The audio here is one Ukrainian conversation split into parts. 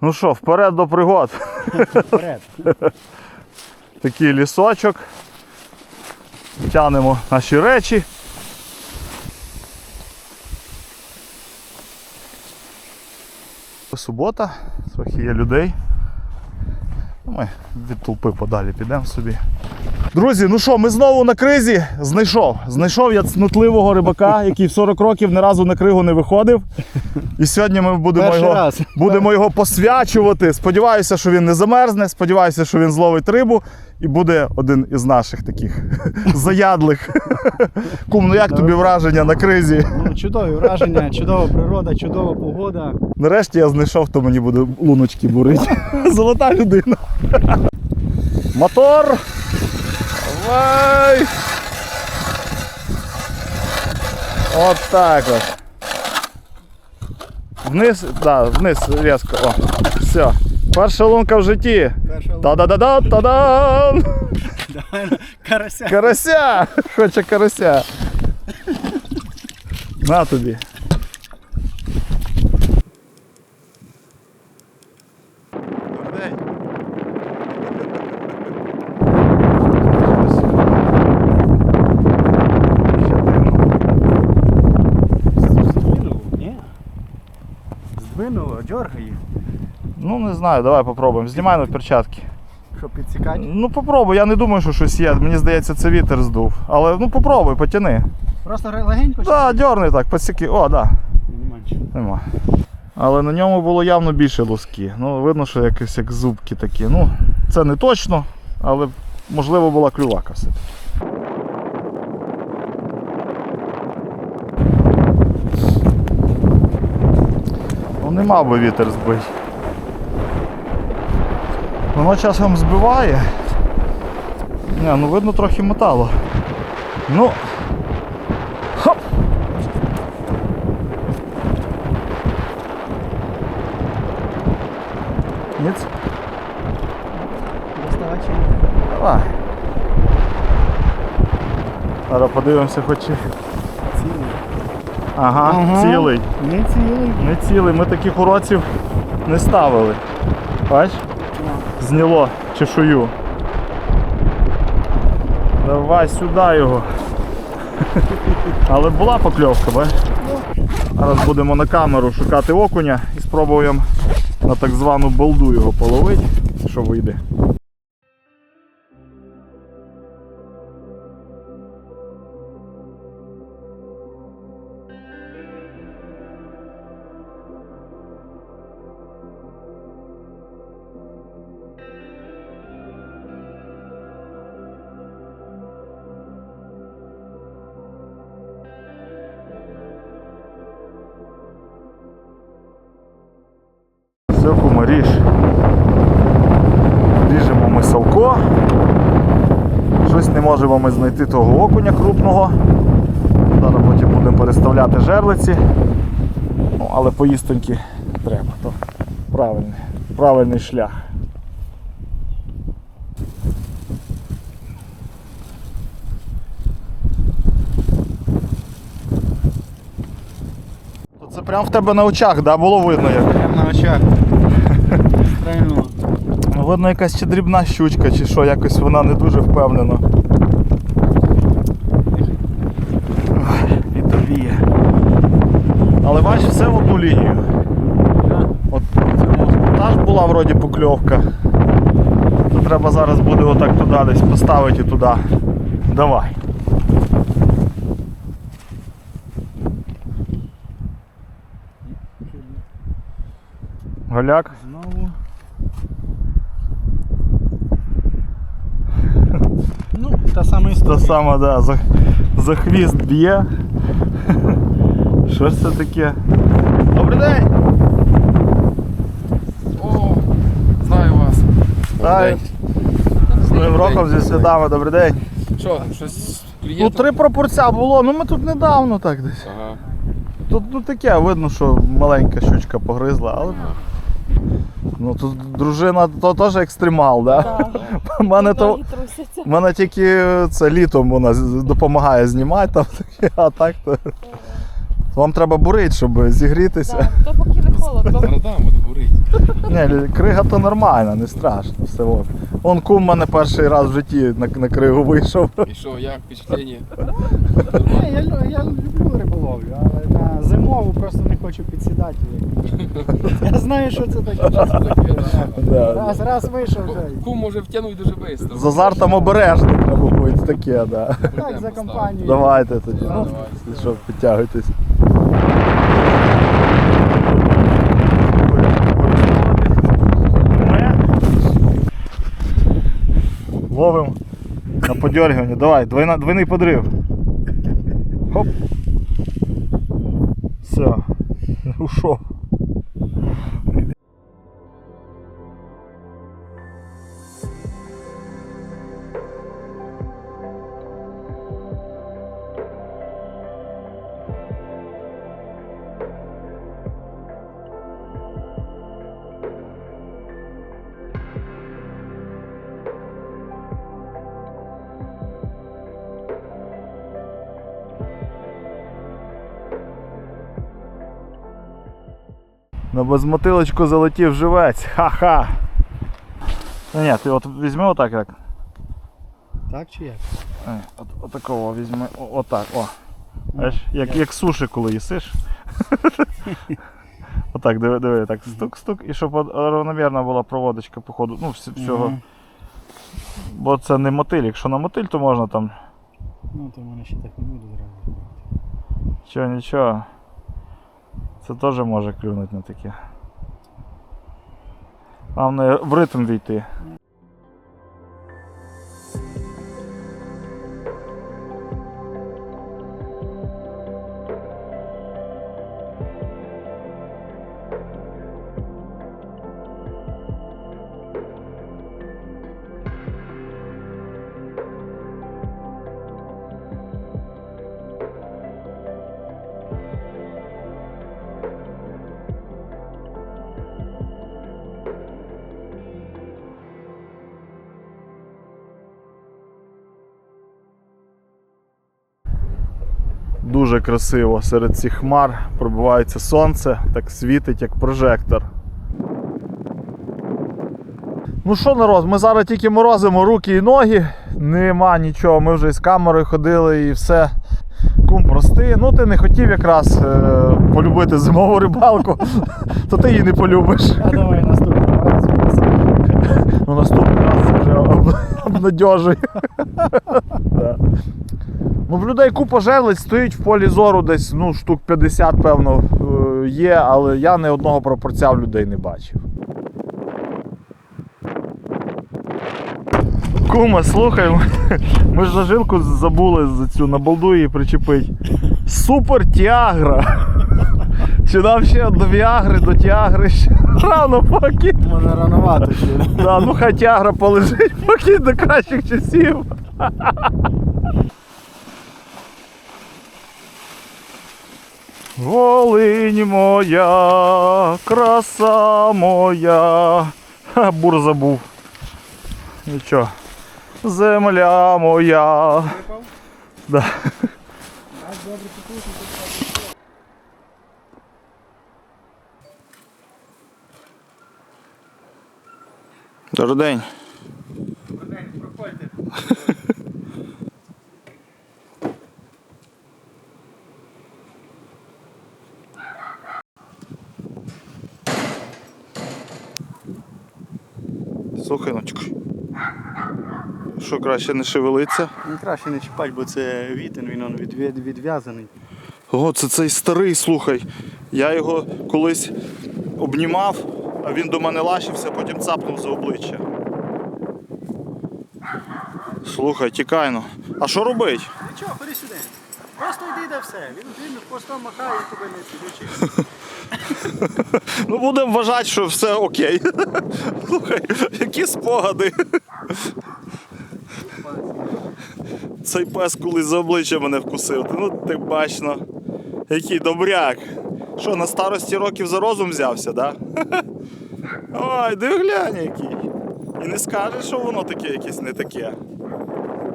Ну що, вперед до пригод. Вперед. Такий лісочок. Тянемо наші речі. Субота, трохи є людей. Ми від толпи подалі підемо собі. Друзі, ну що, ми знову на кризі. Знайшов. Знайшов я цнутливого рибака, який в 40 років ні разу на кригу не виходив. І сьогодні ми будемо його, будемо його посвячувати. Сподіваюся, що він не замерзне. Сподіваюся, що він зловить рибу і буде один із наших таких заядлих. Кум, ну як тобі враження на кризі? Ну, чудові враження, чудова природа, чудова погода. Нарешті я знайшов, хто мені буде луночки бурити. Золота людина. Мотор. Давай. От так от. Вниз, да, вниз різко. О, все. Перша лунка в житті. Та-да-да-да, та-дам! Карася. Карася! Хоче карася. На тобі. Здвинуло, дергає. Ну не знаю, давай попробуємо. Знімай на перчатки. Що підсікати? Ну попробуй, я не думаю, що щось є. Мені здається, це вітер здув. Але ну попробуй, потяни. Просто легенько Так, да, дьорни так, посіки. О, да. Нема нічого. Нема. Але на ньому було явно більше луски. Ну, видно, що якось як зубки такі. Ну, це не точно, але можливо була клювака все. Ну, не мав би вітер збити. Воно часом збиває. Не, ну видно трохи металу. Ну. Хоп! Ніц? Доставати чи ні? Давай. Зараз подивимося хоч. Цілий. Ага, Ага. цілий. Не цілий. Не цілий. Ми таких уроків не ставили. Бач? Зняло чешую. Давай сюди його. Але була покльовка, бе? Зараз будемо на камеру шукати окуня і спробуємо на так звану болду його половити, що вийде. Кума, ріж. Ріжемо ми салко. Щось не можемо ми знайти того окуня крупного. Зараз потім будемо переставляти жерлиці. Ну, але поїстоньки треба. То правильний, правильний шлях. Це прямо в тебе на очах, да? було видно як. Прямо на очах. Видно, якась чи дрібна щучка, чи що, якось вона не дуже впевнена. І тобі є. Але бачиш, все в одну лінію. От та ж була вроді покльовка. То треба зараз буде отак туди десь поставити туди. Давай. Голяк. Знову. Та сама історія. Та сама, да, за, за хвіст б'є. Що ж це таке? Добрий день! О, знаю вас. Дай. З Новим роком зі святами, добрий день. Що, щось Ну три пропорця було, ну ми тут недавно так десь. Ага. Тут ну таке, видно, що маленька щучка погризла, але. Ну тут дружина то теж екстремал, да? У мене то. У мене тільки це літом вона допомагає знімати, там, а так то. Вам треба бурити, щоб зігрітися. Так, то поки не холодно. Зараз буде бурити. Ні, крига то нормальна, не страшно. Все ок. Он кум мене перший раз в житті на, на кригу вийшов. І що, як впечатлення? Ні, я, лю- я люблю риболовлю, але на зимову просто не хочу підсідати. Я знаю, що це таке. Да. Раз, раз вийшов, Кум може втягнути дуже швидко. З азартом обережно треба бути таке, да. так за компанію. Давайте тоді. Ну, давай. що, підтягуйтесь. На подергивання. Давай, двойна, двойний подрив. Хоп. Все. Ушов. На безмотилочку залетів живець. Ха-ха. Та ні, ти от візьми отак як. Так чи як? Е, От, отакого візьми. О, отак, о. Знаєш, як, як суші, коли їсиш. Отак, диви, диви, так стук-стук, і щоб от равномірна була проводочка по ходу. Ну, всього. Мгм. Бо це не мотиль. Якщо на мотиль, то можна там. Ну, то в мене ще так не буде зразу. Нічого, нічого. Це теж може клюнути на таке. Головне в ритм війти. Дуже красиво серед цих хмар пробивається сонце, так світить як прожектор. Ну що, народ, ми зараз тільки морозимо руки і ноги, нема нічого, ми вже із камерою ходили і все. Кум прости. Ну ти не хотів якраз е, полюбити зимову рибалку, то ти її не полюбиш. А давай наступного разу. Ну наступний раз вже об- обнадьожує. Ну, в людей купа жерлиць стоїть в полі зору десь ну, штук 50, певно, е, є, але я ні одного пропорця в людей не бачив. Кума, слухай, ми- ж зажилку забули за цю на балду її причепить. Супер тягра! Чи нам ще до віагри, до тягри ще рано поки. Може рановато ще. Да, ну хай тягра полежить поки до кращих часів. Волинь моя, краса моя. Ха, бур забув. Нічого. Земля моя. Да. Добрий день. Слухай, ночку. Що краще не шевелиться? Ну, краще не чіпати, бо це вітин, він он відв'я- відв'язаний. О, це цей старий, слухай. Я його колись обнімав, а він до мене лащився, потім цапнув за обличчя. Слухай, тікайно. А що робить? Нічого, ходи сюди. Просто йди де все. Він він хвостом махає, тебе не підучить. Ну, будемо вважати, що все окей. Слухай, які спогади. Цей пес колись за обличчя мене вкусив. Ну, ти бачно. Який добряк. Що, на старості років за розум взявся, да? Ой, диви глянь який. І не скажеш, що воно таке якесь не таке.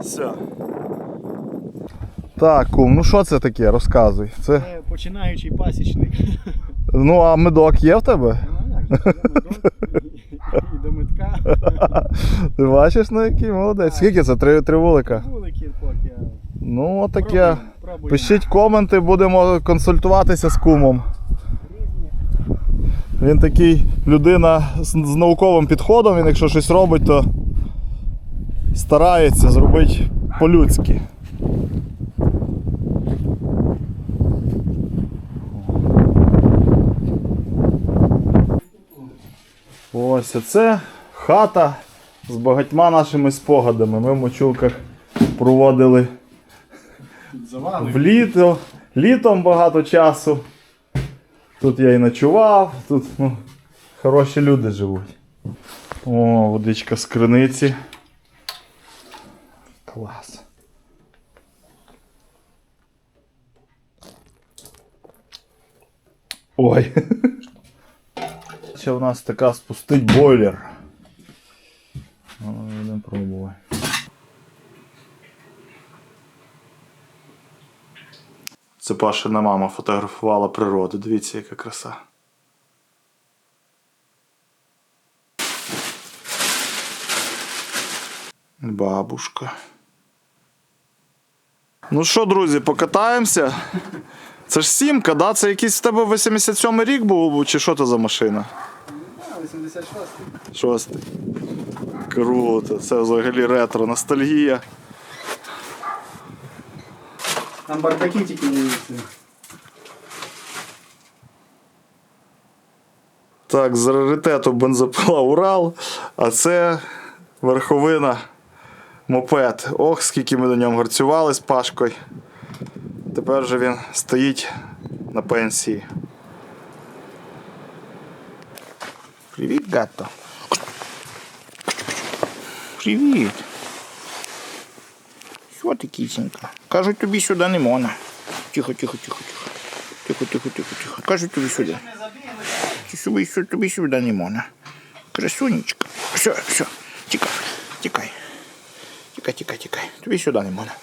Все. Так, кум, ну що це таке? Розказуй. Це. Це починаючий пасічник. Ну, а медок є в тебе? Ну як І до митка. Ти бачиш, ну який молодець. Скільки це? Три, три вулика? Вулики поки. Ну, отаке. Пробуємо, пробуємо. Пишіть коменти, будемо консультуватися з кумом. Він такий людина з, з науковим підходом, він якщо щось робить, то старається зробити по-людськи. Ось це хата з багатьма нашими спогадами. Ми в мочулках проводили Завали. в літо, літом багато часу. Тут я і ночував, тут ну, хороші люди живуть. О, водичка з криниці. Клас. Ой. Ще в нас така спустить бойлер. Ну, Будемо пробувати. Це Пашина мама фотографувала природу. Дивіться, яка краса. Бабушка. Ну що, друзі, покатаємося. Це ж сімка, да? Це якийсь в тебе 87-й рік був, чи що це за машина? 86-й. Шостий. Круто, це взагалі ретро, ностальгія. Там бардаки тільки не їсти. Так, з раритету бензопила Урал, а це верховина мопед. Ох, скільки ми на ньому гарцювали з Пашкою. Тепер же він стоїть на пенсії. Привіт, гатто. Привіт. Що ти, кісенька? Кажуть, тобі сюди не можна. Тихо, тихо, тихо, тихо. Тихо, тихо, тихо, тихо. Кажуть тобі сюди. Ти собі, що тобі сюди не можна. Красунечка. Все, все, тікай, тікай. Тікай, тікай, тікай. Тобі сюди не можна.